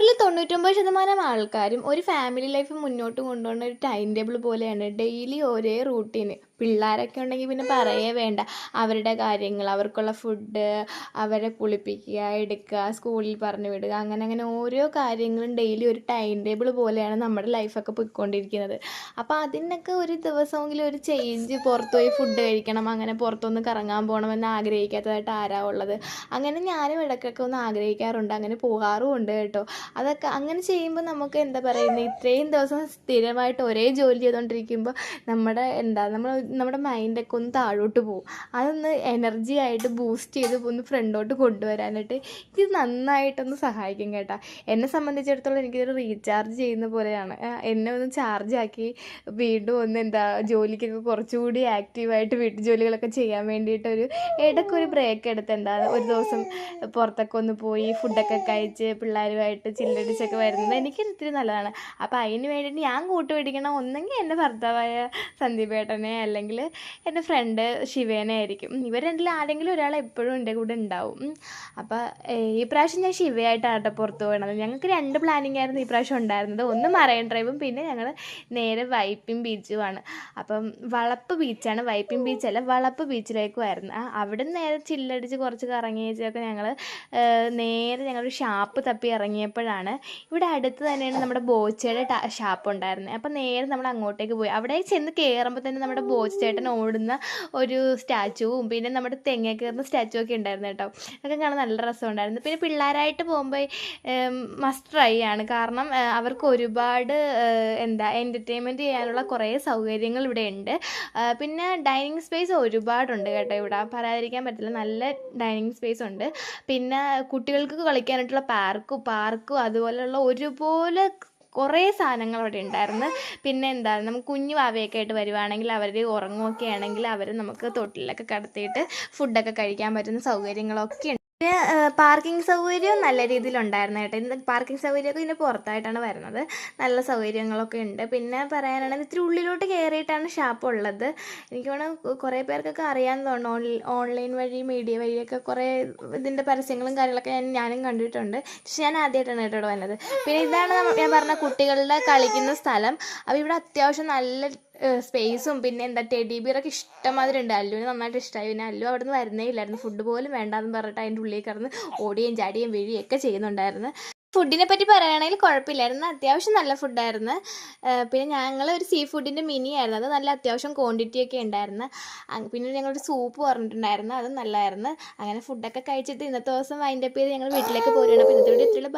നൂറിൽ തൊണ്ണൂറ്റൊമ്പത് ശതമാനം ആൾക്കാരും ഒരു ഫാമിലി ലൈഫ് മുന്നോട്ട് കൊണ്ടുപോകുന്ന ഒരു ടൈം ടേബിൾ പോലെയാണ് ഡെയിലി ഒരേ റൂട്ടീന് പിള്ളേരൊക്കെ ഉണ്ടെങ്കിൽ പിന്നെ പറയേ വേണ്ട. അവരുടെ കാര്യങ്ങൾ അവർക്കുള്ള ഫുഡ് അവരെ കുളിപ്പിക്കുക എടുക്കുക സ്കൂളിൽ പറഞ്ഞു വിടുക അങ്ങനെ അങ്ങനെ ഓരോ കാര്യങ്ങളും ഡെയിലി ഒരു ടൈം ടേബിൾ പോലെയാണ് നമ്മുടെ ലൈഫൊക്കെ പോയിക്കൊണ്ടിരിക്കുന്നത്. അപ്പോൾ അതിനൊക്കെ ഒരു ദിവസമെങ്കിലും ഒരു ചേഞ്ച് പുറത്തുപോയി ഫുഡ് കഴിക്കണം അങ്ങനെ പുറത്തൊന്ന് കറങ്ങാൻ പോകണമെന്ന് ആഗ്രഹിക്കാത്തതായിട്ട് ആരാ ഉള്ളത്? അങ്ങനെ ഞാനും ഇടയ്ക്കൊക്കെ ഒന്ന് ആഗ്രഹിക്കാറുണ്ട് അങ്ങനെ പോകാറും ഉണ്ട് കേട്ടോ. അതൊക്കെ അങ്ങനെ ചെയ്യുമ്പോൾ നമുക്ക് എന്താ പറയുന്നത് ഇത്രയും ദിവസം സ്ഥിരമായിട്ട് ഒരേ ജോലി ചെയ്തുകൊണ്ടിരിക്കുമ്പോൾ നമ്മുടെ എന്താ നമ്മൾ നമ്മുടെ മൈൻഡൊക്കെ ഒന്ന് താഴോട്ട് പോകും അതൊന്ന് എനർജി ആയിട്ട് ബൂസ്റ്റ് ചെയ്ത് ഒന്ന് ഫ്രണ്ടോട്ട് കൊണ്ടുവരാനായിട്ട് ഇത് നന്നായിട്ടൊന്ന് സഹായിക്കും കേട്ടോ. എന്നെ സംബന്ധിച്ചിടത്തോളം എനിക്കിതൊരു റീചാർജ് ചെയ്യുന്ന പോലെയാണ്. എന്നെ ഒന്ന് ചാർജ് ആക്കി വീണ്ടും ഒന്ന് എന്താ ജോലിക്കൊക്കെ കുറച്ചുകൂടി ആക്റ്റീവായിട്ട് വീട്ടു ജോലികളൊക്കെ ചെയ്യാൻ വേണ്ടിയിട്ടൊരു ഇടയ്ക്കൊരു ബ്രേക്ക് എടുത്ത് എന്താ ഒരു ദിവസം പുറത്തൊക്കെ ഒന്ന് പോയി ഫുഡൊക്കെ കഴിച്ച് പിള്ളേരുമായിട്ട് ചില്ലടിച്ചൊക്കെ വരുന്നത് എനിക്ക് ഇത്തിരി നല്ലതാണ്. അപ്പോൾ അതിന് വേണ്ടിയിട്ട് ഞാൻ കൂട്ടുപിടിക്കണം ഒന്നെങ്കിൽ എന്റെ ഭർത്താവായ സന്ദീപേട്ടനെ അല്ലെങ്കിൽ എന്റെ ഫ്രണ്ട് ശിവേനെ ആയിരിക്കും. ഇവർ രണ്ടിൽ ആരെങ്കിലും ഒരാൾ എപ്പോഴും എന്റെ കൂടെ ഉണ്ടാവും. അപ്പം അപ്പോൾ ഈ പ്രാവശ്യം ഞാൻ ശിവയായിട്ടാണ് കേട്ടോ പുറത്ത് പോകണത് ഞങ്ങൾക്ക് രണ്ട് പ്ലാനിങ് ആയിരുന്നു ഈ പ്രാവശ്യം ഉണ്ടായിരുന്നത്. ഒന്ന് മറൈൻ ഡ്രൈവും പിന്നെ ഞങ്ങൾ നേരെ വൈപ്പിൻ ബീച്ചുമാണ്. അപ്പം വളപ്പ് ബീച്ചാണ്. വൈപ്പിൻ ബീച്ചല്ല വളപ്പ് ബീച്ചിലേക്കുമായിരുന്നു അവിടെ നേരെ ചില്ലടിച്ച് കുറച്ച് കറങ്ങി വെച്ചൊക്കെ ഞങ്ങൾ നേരെ ഞങ്ങളൊരു ഷാപ്പ് തപ്പി ഇറങ്ങിയപ്പോഴാണ് ഇവിടെ അടുത്ത് തന്നെയാണ് നമ്മുടെ ബോച്ചയുടെ ഷാപ്പ് ഉണ്ടായിരുന്നത് അപ്പം നേരെ നമ്മൾ അങ്ങോട്ടേക്ക് പോയി. അവിടെ ചെന്ന് കയറുമ്പോൾ തന്നെ നമ്മുടെ ബോച്ച ചേട്ടൻ ഓടുന്ന ഒരു സ്റ്റാച്ചുവും പിന്നെ നമ്മുടെ തെങ്ങ കയറുന്ന സ്റ്റാച്ചു ഒക്കെ ഉണ്ടായിരുന്നു കേട്ടോ. അതൊക്കെ കാണാൻ നല്ല രസമുണ്ടായിരുന്നു. പിന്നെ പിള്ളേരായിട്ട് പോകുമ്പോൾ മസ്റ്റ് ട്രൈ ആണ്. കാരണം അവർക്ക് ഒരുപാട് എന്താ എന്റർടൈൻമെന്റ് ചെയ്യാനുള്ള കുറേ സൗകര്യങ്ങൾ ഇവിടെ ഉണ്ട്. പിന്നെ ഡൈനിങ് സ്പേസ് ഒരുപാടുണ്ട് കേട്ടോ ഇവിടെ. പറയാതിരിക്കാൻ പറ്റില്ല. നല്ല ഡൈനിങ് സ്പേസ് ഉണ്ട്. പിന്നെ കുട്ടികൾക്ക് കളിക്കാനായിട്ടുള്ള പാർക്കും പാർക്കും അതുപോലെയുള്ള ഒരുപോലെ കുറേ സാധനങ്ങൾ അവിടെ ഉണ്ടായിരുന്നു. പിന്നെ എന്താണ് നമുക്ക് കുഞ്ഞു വാവയൊക്കെ ആയിട്ട് വരുവാണെങ്കിൽ അവർ ഉറങ്ങുകയൊക്കെ ആണെങ്കിൽ അവർ നമുക്ക് തൊട്ടിലൊക്കെ കടത്തിയിട്ട് ഫുഡൊക്കെ കഴിക്കാൻ പറ്റുന്ന സൗകര്യങ്ങളൊക്കെ പിന്നെ പാർക്കിംഗ് സൗകര്യവും നല്ല രീതിയിലുണ്ടായിരുന്നു കേട്ടോ. ഇന്ന് പാർക്കിംഗ് സൗകര്യമൊക്കെ ഇതിന്റെ പുറത്തായിട്ടാണ് വരുന്നത്. നല്ല സൗകര്യങ്ങളൊക്കെ ഉണ്ട്. പിന്നെ പറയാനാണെങ്കിൽ ഇത്തിരി ഉള്ളിലോട്ട് കയറിയിട്ടാണ് ഷാപ്പ് ഉള്ളത്. എനിക്ക് തോന്നുന്നു കുറേ പേർക്കൊക്കെ അറിയാമെന്ന് തോന്നുന്നു. ഓൺലൈൻ വഴി മീഡിയ വഴിയൊക്കെ കുറേ ഇതിന്റെ പരസ്യങ്ങളും കാര്യങ്ങളൊക്കെ ഞാൻ ഞാനും കണ്ടിട്ടുണ്ട്. പക്ഷെ ഞാൻ ആദ്യമായിട്ടാണ് കേട്ടോ വന്നത് പിന്നെ ഇതാണ് ഞാൻ പറഞ്ഞ കുട്ടികളുടെ കളിക്കുന്ന സ്ഥലം. അപ്പോൾ ഇവിടെ അത്യാവശ്യം നല്ല സ്പേസും പിന്നെ എന്താ ടെഡി ബിയറൊക്കെ ഇഷ്ടമാതിരി ഉണ്ട് അല്ലുവിന് നന്നായിട്ട് ഇഷ്ടമായി പിന്നെ അല്ലു അവിടെ നിന്ന് വരുന്നേ ഇല്ലായിരുന്നു. ഫുഡ് പോലും വേണ്ടാന്ന് പറഞ്ഞിട്ട് അതിന്റെ ഉള്ളിൽ കിടന്ന് ഓടിയും ചാടിയും വീഴുകയും ഒക്കെ ചെയ്യുന്നുണ്ടായിരുന്നു. ഫുഡിനെ പറ്റി പറയുകയാണെങ്കിൽ കുഴപ്പമില്ലായിരുന്നു. അത്യാവശ്യം നല്ല ഫുഡായിരുന്നു പിന്നെ ഞങ്ങൾ ഒരു സീ ഫുഡിന്റെ മിനി ആയിരുന്നു. അത് നല്ല അത്യാവശ്യം ക്വാണ്ടിറ്റി ഒക്കെ ഉണ്ടായിരുന്നു. പിന്നെ ഞങ്ങളൊരു സൂപ്പ് പറഞ്ഞിട്ടുണ്ടായിരുന്നു. അതും നല്ലതായിരുന്നു അങ്ങനെ ഫുഡൊക്കെ കഴിച്ചിട്ട് ഇന്നത്തെ ദിവസം വൈൻഡപ്പ് ചെയ്ത് ഞങ്ങൾ വീട്ടിലേക്ക് പോരുകയാണ്. അപ്പോൾ ഇന്നത്തെ വീട്ടിൽ ഇത്രയുള്ള